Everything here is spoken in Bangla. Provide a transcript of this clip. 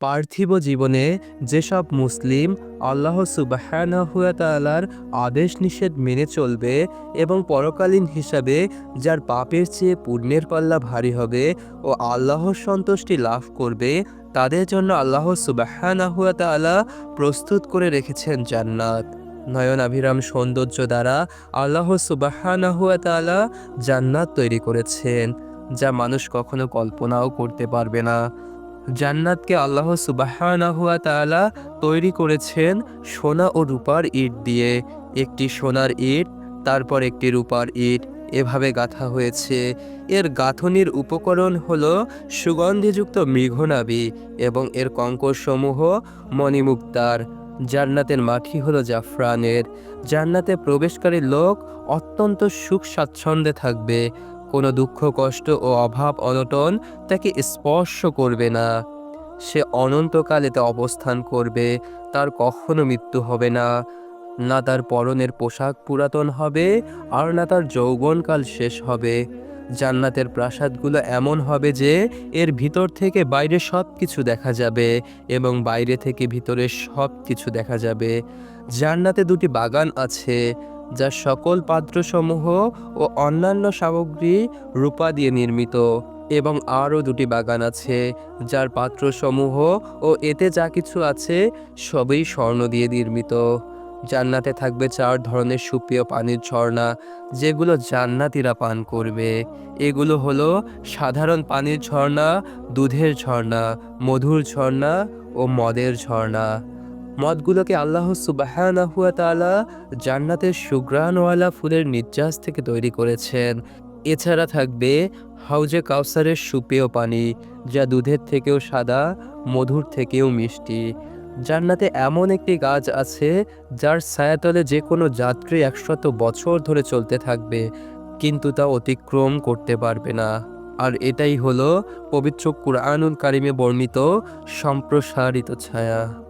পার্থিব জীবনে যেসব মুসলিম আল্লাহ সুবাহানহুয়াতালার আদেশ নিষেধ মেনে চলবে এবং পরকালীন হিসাবে যার পাপের চেয়ে পুণ্যের পাল্লা ভারী হবে ও আল্লাহর সন্তুষ্টি লাভ করবে, তাদের জন্য আল্লাহ সুবাহানহুয়াতালা প্রস্তুত করে রেখেছেন জান্নাত। নয়নাভিরাম সৌন্দর্য দ্বারা আল্লাহ সুবাহানহুয়াতালা জান্নাত তৈরি করেছেন, যা মানুষ কখনো কল্পনাও করতে পারবে না। জান্নাতকে আল্লাহ সুবাহানাহুয়া তাআলা তৈরি করেছেন সোনা ও রূপার ইট দিয়ে। একটি সোনার ইট, তারপর একটি রূপার ইট, এভাবে গাঁথা হয়েছে। এর গাঁথনির উপকরণ হল সুগন্ধিযুক্ত মৃঘনাবি এবং এর কঙ্করসমূহ মণিমুক্তার। জান্নাতের মাটি হলো জাফরানের। জান্নাতে প্রবেশকারী লোক অত্যন্ত সুখ স্বাচ্ছন্দ্যে থাকবে। কোনো দুঃখ, কষ্ট ও অভাব অনটন তাকে স্পর্শ করবে না। সে অনন্তকাল এতে অবস্থান করবে, তার কখনো মৃত্যু হবে না। না তার পরনের পোশাক পুরাতন হবে আর না তার যৌবনকাল শেষ হবে। জান্নাতের প্রাসাদগুলো এমন হবে যে এর ভিতর থেকে বাইরে সব কিছু দেখা যাবে এবং বাইরে থেকে ভিতরে সব কিছু দেখা যাবে। জান্নাতে দুটি বাগান আছে। যা সকল পাত্রসমূহ ও অন্যান্য সামগ্রী রূপা দিয়ে নির্মিত, এবং আরও দুটি বাগান আছে, যার পাত্রসমূহ ও এতে যা কিছু আছে সবই স্বর্ণ দিয়ে নির্মিত। জান্নাতে থাকবে চার ধরনের সুপ্রিয় পানির ঝর্ণা, যেগুলো জান্নাতিরা পান করবে। এগুলো হলো সাধারণ পানির ঝর্ণা, দুধের ঝর্ণা, মধুর ঝর্ণা ও মদের ঝর্ণা। মদগুলোকে আল্লাহ সুবাহানাহুয়া তাআলা জান্নাতের সুগ্রানওয়ালা ফুলের নির্যাস থেকে তৈরি করেছেন। এছাড়া থাকবে হাউজে কাউসারের সুপেয় পানি, যা দুধের থেকেও সাদা, মধুর থেকেও মিষ্টি। জান্নাতে এমন একটি গাছ আছে, যার ছায়াতলে যে কোনো যাত্রী একশত বছর ধরে চলতে থাকবে, কিন্তু তা অতিক্রম করতে পারবে না। আর এটাই হলো পবিত্র কুরআনুল কারিমে বর্ণিত সম্প্রসারিত ছায়া।